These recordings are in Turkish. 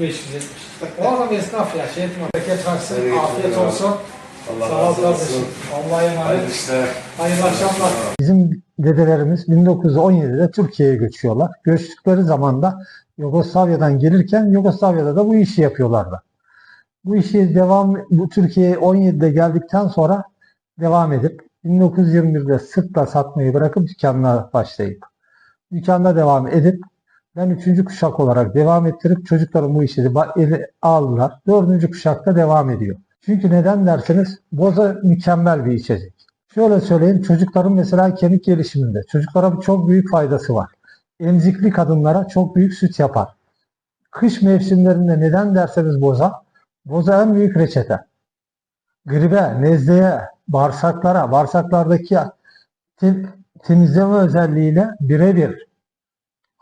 570. Oğlum esnaf ya şey etme. Bereket versin. Evet, Afiyet olsun. Allah Sağ ol razı kardeşim. olsun. Allah'a Hayırlı emanet. işler. Hayırlı akşamlar. Bizim dedelerimiz 1917'de Türkiye'ye göçüyorlar. Göçtükleri zaman da Yugoslavya'dan gelirken Yugoslavya'da da bu işi yapıyorlardı. Bu işi devam bu Türkiye'ye 17'de geldikten sonra devam edip 1921'de sırtla satmayı bırakıp dükkanına başlayıp dükkanda devam edip ben üçüncü kuşak olarak devam ettirip çocuklarım bu işi ele aldılar. Dördüncü kuşakta devam ediyor. Çünkü neden derseniz boza mükemmel bir içecek. Şöyle söyleyeyim çocukların mesela kemik gelişiminde çocuklara çok büyük faydası var. Emzikli kadınlara çok büyük süt yapar. Kış mevsimlerinde neden derseniz boza, boza en büyük reçete. Gribe, nezleye, bağırsaklara, bağırsaklardaki tem- temizleme özelliğiyle birebir.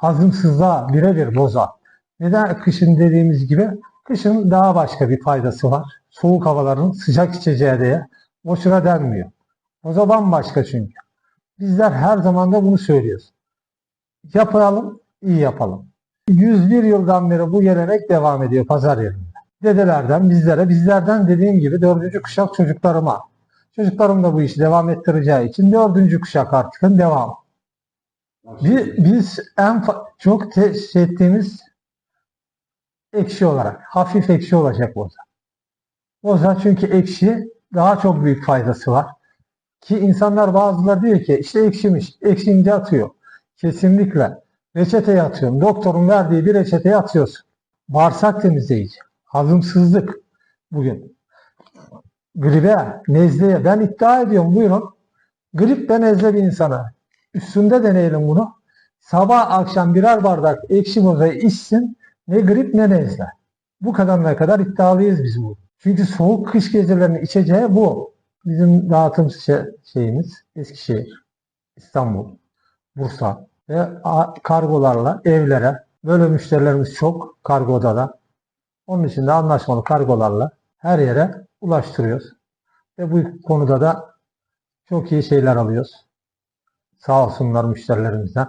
Hazımsızlığa birebir boza. Neden kışın dediğimiz gibi? Kışın daha başka bir faydası var. Soğuk havaların sıcak içeceği diye boşuna denmiyor. Boza bambaşka çünkü. Bizler her zaman da bunu söylüyoruz. Yapalım, iyi yapalım. 101 yıldan beri bu gelenek devam ediyor pazar yerinde. Dedelerden bizlere, bizlerden dediğim gibi dördüncü kuşak çocuklarıma. Çocuklarım da bu işi devam ettireceği için dördüncü kuşak artık devam. Biz, biz en çok teşhis ettiğimiz ekşi olarak, hafif ekşi olacak boza. Boza çünkü ekşi daha çok büyük faydası var. Ki insanlar bazıları diyor ki işte ekşimiş, ekşince atıyor. Kesinlikle. Reçeteye atıyorum. Doktorun verdiği bir reçeteye atıyorsun. Bağırsak temizleyici. Hazımsızlık bugün. Gribe, nezleye. Ben iddia ediyorum buyurun. Grip ve nezle bir insana. Üstünde deneyelim bunu. Sabah akşam birer bardak ekşi bozayı içsin. Ne grip ne nezle. Bu kadar ne kadar iddialıyız biz bu. Çünkü soğuk kış gecelerinin içeceği bu. Bizim dağıtım şey- şeyimiz Eskişehir, İstanbul, Bursa ve kargolarla evlere böyle müşterilerimiz çok kargoda da. Onun için de anlaşmalı kargolarla her yere ulaştırıyoruz. Ve bu konuda da çok iyi şeyler alıyoruz. Sağ olsunlar müşterilerimizden.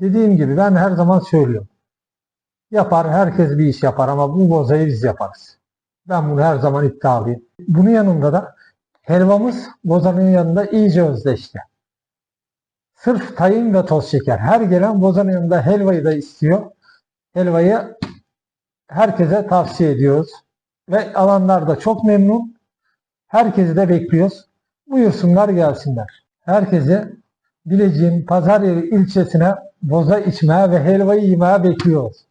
Dediğim gibi ben her zaman söylüyorum. Yapar, herkes bir iş yapar ama bu bozayı biz yaparız. Ben bunu her zaman iddialıyım. Bunun yanında da helvamız bozanın yanında iyice özdeşti. Sırf tayin ve toz şeker. Her gelen bozanın yanında helvayı da istiyor. Helvayı herkese tavsiye ediyoruz. Ve alanlar da çok memnun. Herkesi de bekliyoruz. Buyursunlar gelsinler. Herkese Bilecik'in Pazar ilçesine boza içmeye ve helvayı yemeye bekliyoruz.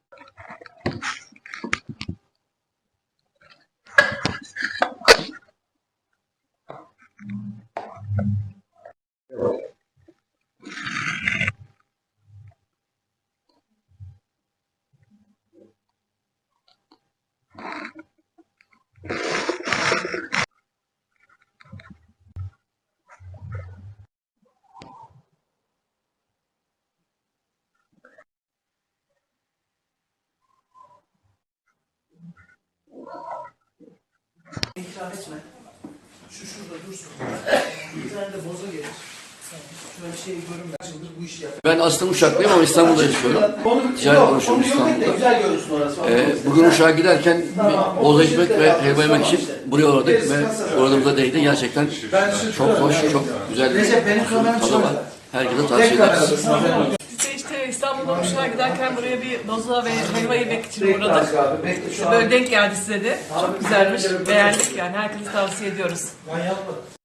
İkram etme. Şu şurada dursun. Bir tane de boza gelir. Şöyle bir şey görünmez. Yıldır bu işi yapıyor. Ben aslında Uşaklıyım ama İstanbul'da yaşıyorum. Onu, Ticari yok, konuşuyorum onu yok et de İstanbul'da. güzel görünsün orası. Ee, bugün Uşak'a giderken bir boza içmek ve helva yemek için buraya uğradık ve uğradığımızda değdi. Gerçekten çok hoş, çok güzel bir Recep, benim kameram tadı var. Herkese tavsiye ederiz. Uşak'a giderken buraya bir boza ve helva yemek için uğradık. Böyle denk geldi size de. Çok güzelmiş. Beğendik yani. Herkese tavsiye ediyoruz. Ben yapmadım.